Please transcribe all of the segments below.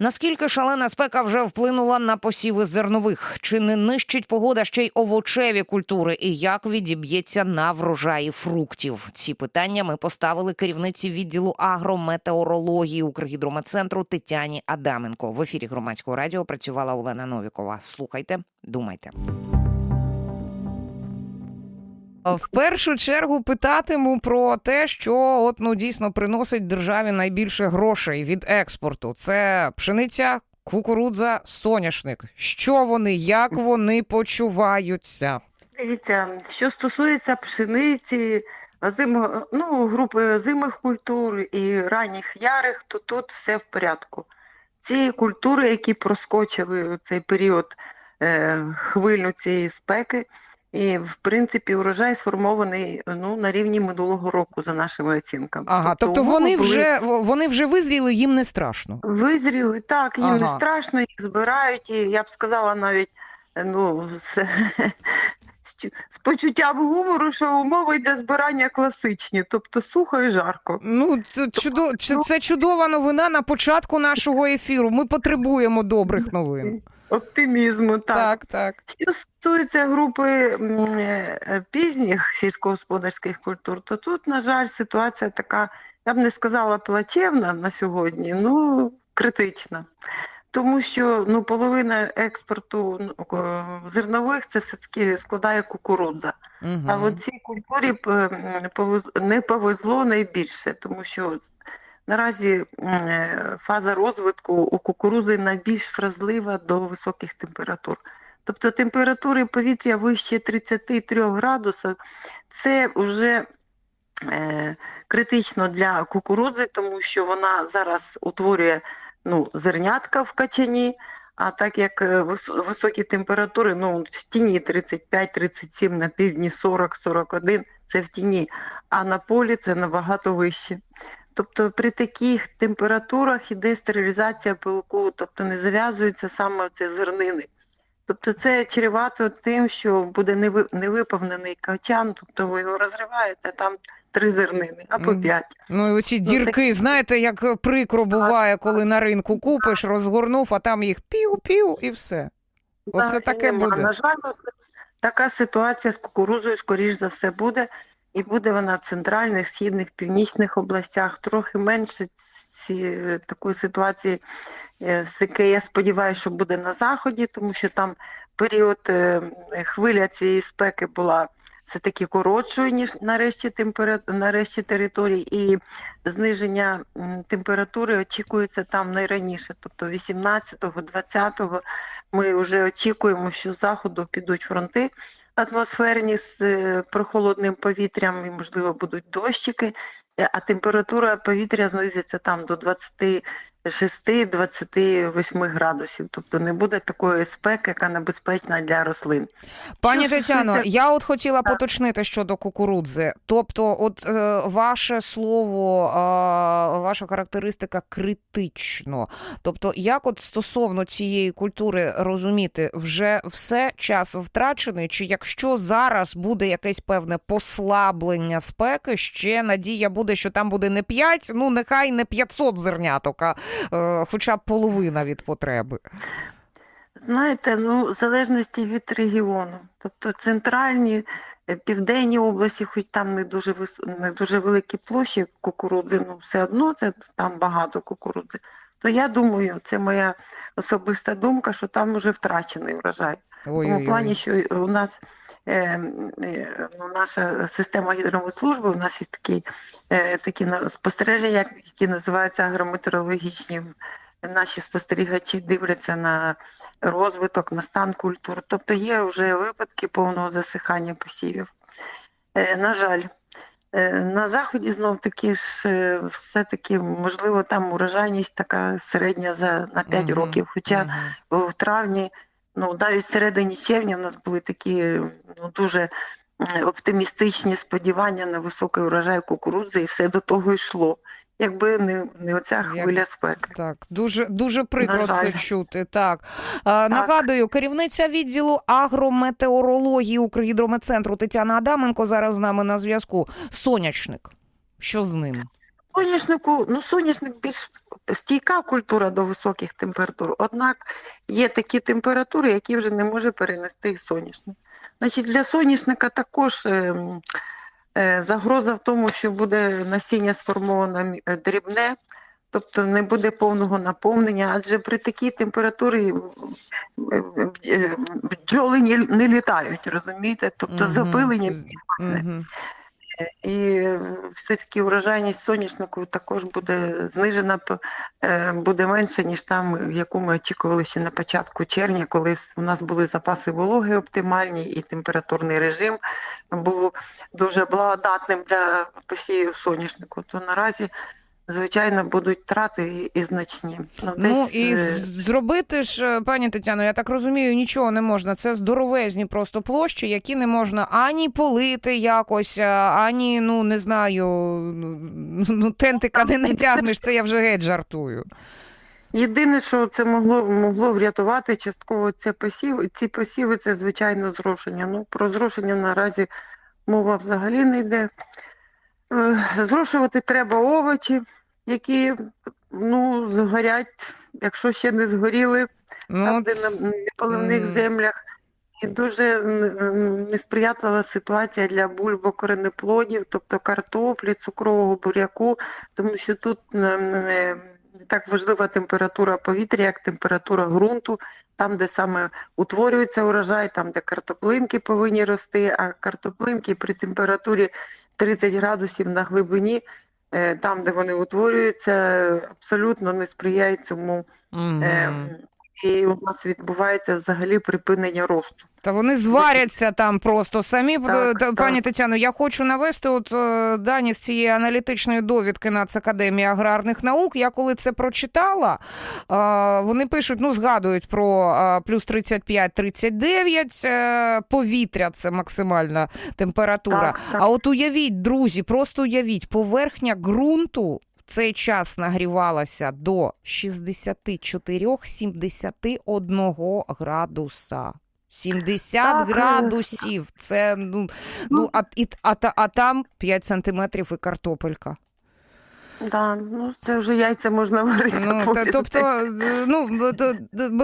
Наскільки шалена спека вже вплинула на посіви зернових? Чи не нищить погода ще й овочеві культури? І як відіб'ється на врожаї фруктів? Ці питання ми поставили керівниці відділу агрометеорології Укргідрометцентру Тетяні Адаменко. В ефірі громадського радіо працювала Олена Новікова. Слухайте, думайте. В першу чергу питатиму про те, що от ну дійсно приносить державі найбільше грошей від експорту. Це пшениця, кукурудза, соняшник. Що вони, як вони почуваються? Дивіться, що стосується пшениці, зимо, ну, групи зимих культур і ранніх ярих, то тут все в порядку. Ці культури, які проскочили у цей період е, хвилю цієї спеки, і в принципі урожай сформований ну, на рівні минулого року, за нашими оцінками. Ага, тобто умови вони були вже вони вже визріли, їм не страшно. Визріли, так, їм не страшно, їх збирають, і я б сказала навіть ну, з, з почуттям гумору, що умови для збирання класичні, тобто сухо і жарко. Ну це чудо, чи- це чудова новина на початку нашого ефіру. Ми потребуємо добрих новин. Оптимізму, так. Так, так. Що стосується групи е, пізніх сільськогосподарських культур, то тут, на жаль, ситуація така, я б не сказала плачевна на сьогодні, ну критична. Тому що ну, половина експорту ну, е, зернових це все-таки складає кукурудза. Угу. А от цій культурі не повезло найбільше, тому що наразі е, фаза розвитку у кукурузи найбільш вразлива до високих температур. Тобто температури повітря вище 33 градусів це вже е, критично для кукурудзи, тому що вона зараз утворює ну, зернятка в качані. А так як е, високі температури, ну в тіні 35-37, на півдні 40-41, це в тіні, а на полі це набагато вище. Тобто при таких температурах іде стерилізація пилку, тобто не зав'язуються саме ці зернини. Тобто це чревато тим, що буде неви- невиповнений качан, тобто ви його розриваєте, там три зернини або п'ять. Ну, і оці Ну, дірки, знаєте, як прикро буває, коли на ринку купиш, розгорнув, а там їх пів-пів і все. Оце Так, таке буде. На жаль, така ситуація з кукурузою, скоріш за все, буде. І буде вона в центральних, східних, північних областях. Трохи менше ці, такої ситуації, е, все-таки я сподіваюся, що буде на заході, тому що там період е, хвиля цієї спеки була все-таки коротшою, ніж нарешті, темпера... нарешті територій, і зниження температури очікується там найраніше, тобто 18-го, 20-го ми вже очікуємо, що з заходу підуть фронти атмосферні з е, прохолодним повітрям, і, можливо, будуть дощики, е, а температура повітря знизиться там до 26-28 градусів. Тобто не буде такої спеки, яка небезпечна для рослин. Пані Що Тетяно, я от хотіла Так. поточнити щодо кукурудзи. Тобто, от е, ваше слово, е, ваша характеристика критично. Тобто, як от стосовно цієї культури розуміти, вже все час втрачений, чи якщо зараз буде якесь певне послаблення спеки, ще надія буде, що там буде не 5, ну нехай не 500 зерняток, а хоча б половина від потреби. Знаєте, ну, в залежності від регіону. Тобто центральні, е, південні області, хоч там не дуже вис... не дуже великі площі кукурудзи, ну все одно це там багато кукурудзи. То я думаю, це моя особиста думка, що там вже втрачений врожай. В тому плані, що у нас е, е, наша система гідрометслужби, у нас є такі, е, такі спостереження, які називаються агрометеорологічні. Наші спостерігачі дивляться на розвиток, на стан культур. Тобто є вже випадки повного засихання посівів. Е, на жаль, е, на заході знов таки ж е, все-таки можливо там урожайність така середня за на 5 Мгм, років. Хоча мгм. в травні, ну навіть в середині червня у нас були такі ну, дуже оптимістичні сподівання на високий урожай кукурудзи, і все до того йшло. Якби не, не оця хвиля спеки. Так, дуже дуже прикро це чути. Так а, нагадую, керівниця відділу агрометеорології Укргідрометцентру Тетяна Адаменко зараз з нами на зв'язку. Сонячник. Що з ним? Соняшнику, ну, соняшник більш стійка культура до високих температур. Однак є такі температури, які вже не може перенести соняшник. Значить, для соняшника також ем, е, загроза в тому, що буде насіння сформовано е, дрібне, тобто не буде повного наповнення, адже при такій температурі е, е, бджоли не, літають, розумієте? Тобто запилення З- мгм. І е, все-таки врожайність соняшнику також буде знижена, п- е, буде менше, ніж там, яку ми очікували ще на початку червня, коли у нас були запаси вологи оптимальні і температурний режим був дуже благодатним для посівів соняшнику. То наразі, звичайно, будуть трати і, значні. Ну, Ну десь, і е, зробити ж, е, пані Тетяно, я так розумію, нічого не можна. Це здоровезні просто площі, які не можна ані полити якось, ані, ну не знаю, ну, ну тентика не натягнеш, це я вже геть жартую. Єдине, що це могло, могло врятувати частково це посів. Ці посіви це звичайно зрошення. Ну про зрошення наразі мова взагалі не йде. Е, Зрошувати треба овочі, які ну, згорять, якщо ще не згоріли, Ну, там, де на неполивних м. землях. І дуже несприятлива ситуація для бульбокоренеплодів, тобто картоплі, цукрового буряку, тому що тут не так важлива температура повітря, як температура ґрунту, там, де саме утворюється урожай, там, де картоплинки повинні рости, а картоплинки при температурі 30 градусів на глибині, е, там, де вони утворюються, абсолютно не сприяють цьому. мгм. І у нас відбувається взагалі припинення росту. Та вони зваряться там просто самі. Так, Та, так. Пані Тетяно, я хочу навести от е, дані з цієї аналітичної довідки Нацакадемії аграрних наук. Я коли це прочитала, е, вони пишуть, ну згадують про е, плюс 35-39, е, повітря це максимальна температура. Так, так. А от уявіть, друзі, просто уявіть, поверхня ґрунту. Цей час нагрівалася до 64-71 градуса. 70 Так, градусів. Це ну, ну а, і, а, а там 5 сантиметрів і картопелька. Да, ну це вже яйця можна варити. Ну, та, тобто, е, ну, то-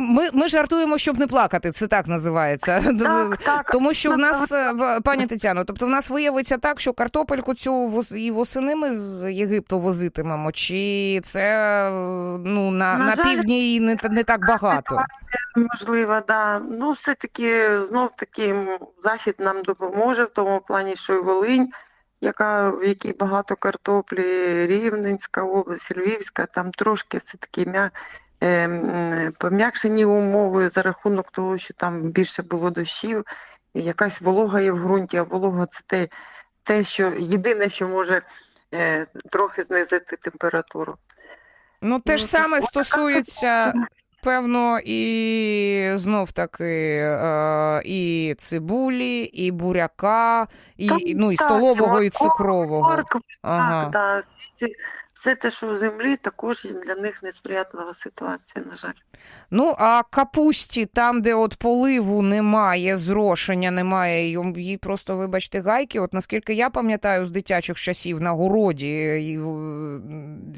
ми, ми жартуємо, щоб не плакати. Це так називається. так, так. Тому що в нас, е, пані Тетяно, тобто в нас виявиться так, що картопельку цю і восени ми з Єгипту возитимемо, чи це е, ну, на, На на жаль, півдні не, не так багато. Можлива, да. Ну, все-таки знов таки захід нам допоможе в тому плані, що і Волинь, яка в якій багато картоплі, Рівненська область, Львівська, там трошки все-таки м'я, е, пом'якшені умови за рахунок того, що там більше було дощів, і якась волога є в ґрунті, а волога це те, те що єдине, що може е, трохи знизити температуру. Ну, те ж саме стосується, певно, і знов таки е, і цибулі, і буряка, і, ну, і так, столового, і цукрового. Ага. Так, да. Все те, що в землі, також є для них несприятлива ситуація, на жаль. Ну, а капусті, там, де от поливу немає, зрошення немає, їй просто, вибачте, гайки. От наскільки я пам'ятаю з дитячих часів на городі, е,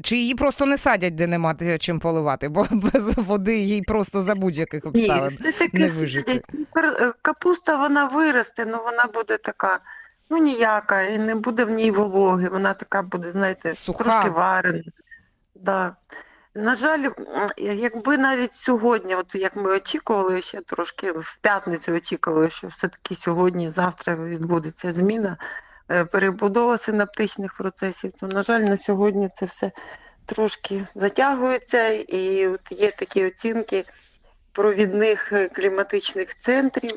чи її просто не садять, де нема чим поливати, бо без води їй просто за будь-яких обставин. таки не вижити. е, Капуста вона виросте, але вона буде така, ну ніяка, і не буде в ній вологи, вона така буде, знаєте, Суха. трошки варена. Да. На жаль, якби навіть сьогодні, от як ми очікували, ще трошки в п'ятницю очікували, що все-таки сьогодні, завтра відбудеться зміна, е, перебудова синаптичних процесів, то, на жаль, на сьогодні це все трошки затягується, і от є такі оцінки провідних е, кліматичних центрів,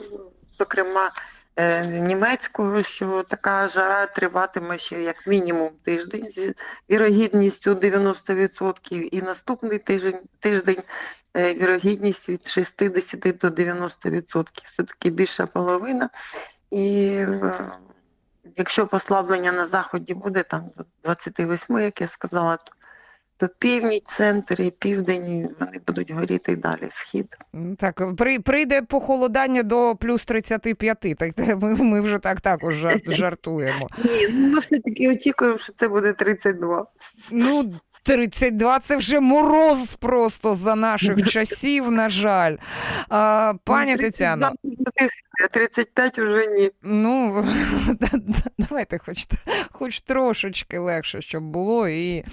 зокрема е, німецького, що така жара триватиме ще як мінімум тиждень з вірогідністю 90%, і наступний тиждень, тиждень е, вірогідність від 60 до 90%. Все-таки більша половина. І е, якщо послаблення на заході буде там до 28, як я сказала, то то північ, центр і південь вони будуть горіти і далі. Схід. Так, при, прийде похолодання до плюс 35, так ми, ми вже так також жартуємо. Ні, ми все-таки очікуємо, що це буде 32. Ну, 32 це вже мороз просто за наших часів, на жаль. А, пані Ну, Тетяно, 32 а 35 уже ні. ну давайте хоч, хоч трошечки легше, щоб було, і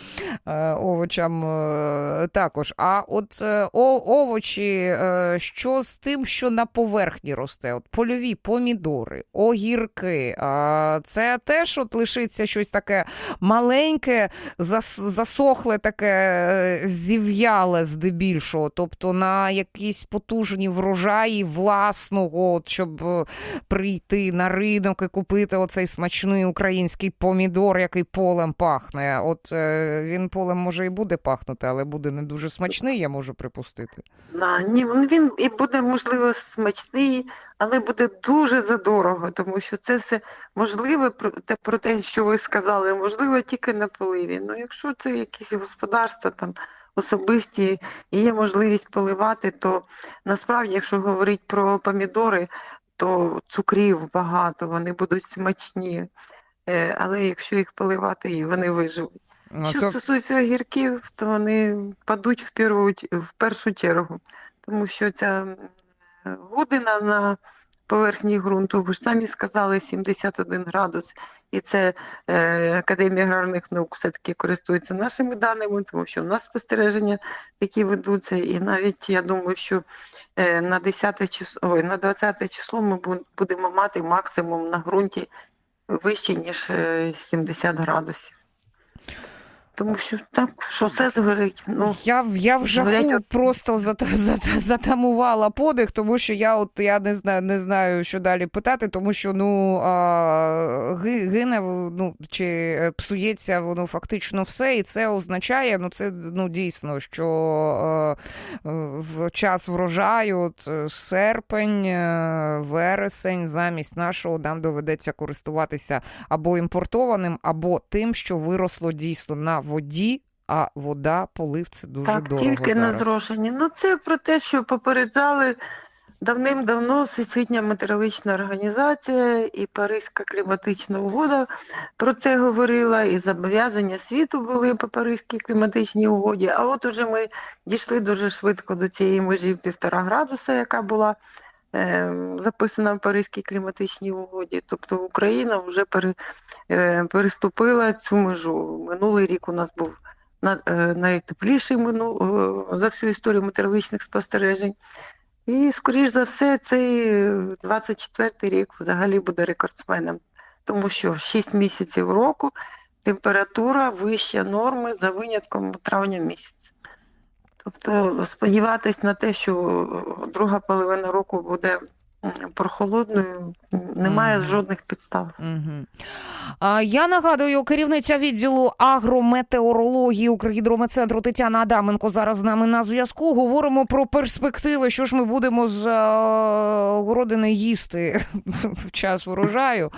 е, овочам е, також. А от е, овочі, е, що з тим, що на поверхні росте? От польові помідори, огірки. А, це теж от лишиться щось таке маленьке, зас, засохле, таке е, зів'яле здебільшого. Тобто на якісь потужні врожаї власного, от, щоб е, прийти на ринок і купити оцей смачний український помідор, який полем пахне. От е, він полем може і буде пахнути, але буде не дуже смачний, я можу припустити. Да, ні, він- і буде, можливо, смачний, але буде дуже задорого, тому що це все можливе про те, що ви сказали, можливо, тільки на поливі. Ну, якщо це якісь господарства там особисті і є можливість поливати, то насправді, якщо говорити про помідори, то цукрів багато, вони будуть смачні. Е, Але якщо їх поливати, і вони виживуть. Ну, Що то- стосується огірків, то вони падуть в першу, в першу чергу, тому що ця година на поверхні ґрунту, ви ж самі сказали, 71 градус, і це е, Академія аграрних наук все-таки користується нашими даними, тому що в нас спостереження такі ведуться, і навіть я думаю, що е, на 10 число, ой, на 20 число ми будемо мати максимум на ґрунті вище, ніж е, 70 градусів. Тому що так, що все згорить. Ну, Я, в- я в жаху Говорять, просто зат- зат- затамувала подих, тому що я от я не знаю, не знаю, що далі питати, тому що ну а, гине ну чи е, псується воно фактично все, і це означає, ну це ну дійсно, що е, е, в час врожаю, от е, серпень, вересень, замість нашого нам доведеться користуватися або імпортованим, або тим, що виросло дійсно на воді. А вода, полив це дуже так, дорого. тільки на зараз. зрошенні. Ну, це про те, що попереджали давним-давно Всесвітня метеорологічна організація і Паризька кліматична угода про це говорила, і зобов'язання світу були по Паризькій кліматичній угоді. А от уже ми дійшли дуже швидко до цієї межі півтора градуса, яка була записана в Паризькій кліматичній угоді. Тобто Україна вже е, переступила цю межу. Минулий рік у нас був е, найтепліший мину, е, за всю історію метеорологічних спостережень. І, скоріш за все, цей 24-й рік взагалі буде рекордсменом, тому що 6 місяців року температура вища норми за винятком травня місяця. Тобто сподіватись на те, що друга половина року буде прохолодною, немає Мгм. жодних підстав. Угу. А, я нагадую, керівниця відділу агрометеорології Укргідрометцентру Тетяна Адаменко зараз з нами на зв'язку. Говоримо про перспективи, що ж ми будемо з е, городини їсти в час врожаю.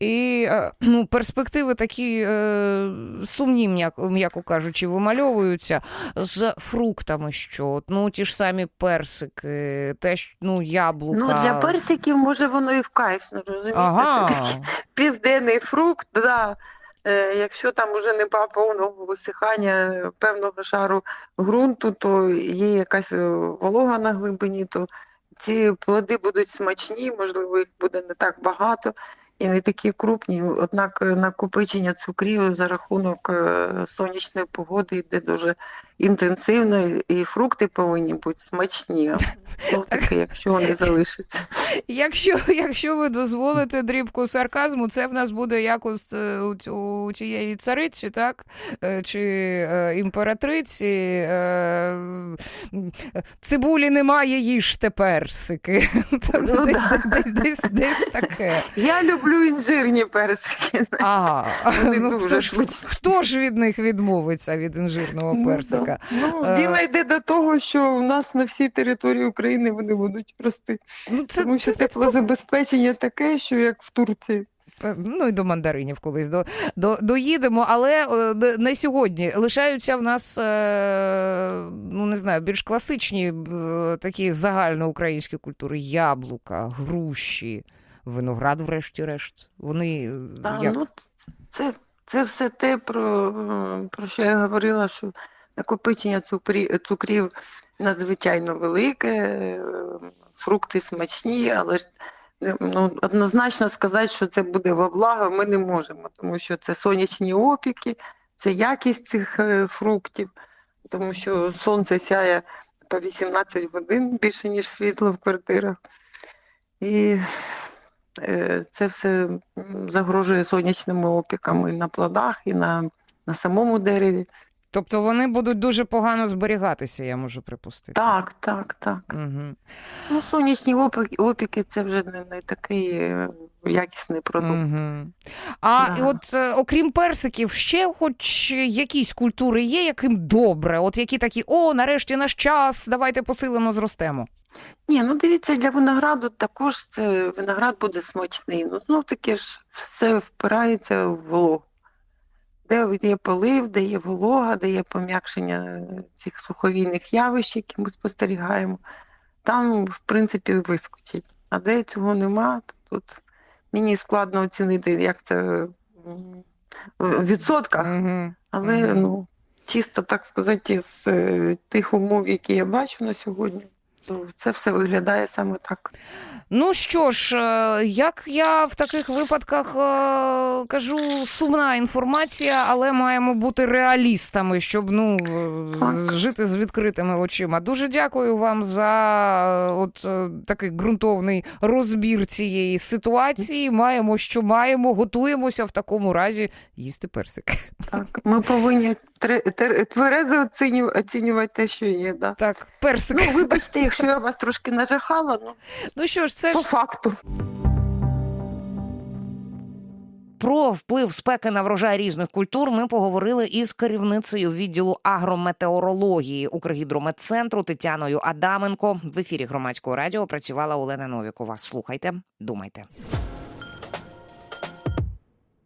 І е, ну, перспективи такі е, сумні, м'яко, кажучи, вимальовуються з фруктами. Що ну ті ж самі персики, те ну яблука. Ну, для персиків, може, воно і в кайф, ну, розумієте? Ага. Це такий південний фрукт, да. Е, якщо там уже нема повного висихання певного шару ґрунту, то є якась е, волога на глибині, то ці плоди будуть смачні, можливо, їх буде не так багато і не такі крупні. Однак е, накопичення цукрів за рахунок е, сонячної погоди йде дуже інтенсивно, і фрукти повинні бути смачні. Ну, таки, якщо вони залишаться. Якщо, якщо ви дозволите дрібку сарказму, це в нас буде якось е, у, у тієї цариці, так? Чи е, імператриці. Е, цибулі немає, їжте персики. Там Ну, десь, да. десь, десь, десь таке. Я люблю інжирні персики. Ага. Вони Ну, дуже хто, ж, хто ж від них відмовиться від інжирного Ну, персика? Ну, Е, діло йде до того, що в нас на всій території України вони будуть рости. Ну, це, Тому що це- теплозабезпечення таке, що як в Турції. Е, Ну і до мандаринів колись до, до, доїдемо, але не сьогодні. Лишаються в нас, е, ну не знаю, більш класичні такі загальноукраїнські культури: яблука, груші, виноград, врешті-решт. Вони е, Та, як? ну, це, це все те, про, про що я говорила, що накопичення цукрі, цукрів надзвичайно велике, е, фрукти смачні, але ж е, ну, однозначно сказати, що це буде во благо, ми не можемо, тому що це сонячні опіки, це якість цих фруктів, тому що сонце сяє по 18 годин більше, ніж світло в квартирах. І Це все загрожує сонячними опіками на плодах, і на, на самому дереві. Тобто вони будуть дуже погано зберігатися, я можу припустити. Так, так, так. Угу. Ну, сонячні опіки, опіки це вже не, не такий е, якісний продукт. Угу. А Да. і от е, окрім персиків, ще хоч якісь культури є, яким добре, от які такі, о, нарешті наш час, давайте посилено зростемо. Ні, ну дивіться, для винограду також це виноград буде смачний. Ну, знов таки ж все впирається в вологу. Де є полив, де є волога, де є пом'якшення цих суховійних явищ, які ми спостерігаємо, там, в принципі, вискочить. А де цього нема, то тут мені складно оцінити, як це в відсотках. Але ну, чисто так сказати, з е, тих умов, які я бачу на сьогодні, то це все виглядає саме так. Ну що ж, е, як я в таких випадках е, кажу, сумна інформація, але маємо бути реалістами, щоб ну е, Так. з- жити з відкритими очима. Дуже дякую вам за е, от е, такий ґрунтовний розбір цієї ситуації. Маємо, що маємо, готуємося в такому разі їсти персик. Так, ми повинні тверезо оціню- оцінювати те, що є. Да. Так, персик. Ну, вибачте, якщо я вас трошки нажахала, ну Ну що ж, це по ж факту. Про вплив спеки на врожай різних культур ми поговорили із керівницею відділу агрометеорології Укргідрометцентру Тетяною Адаменко. В ефірі громадського радіо працювала Олена Новікова. Слухайте, думайте.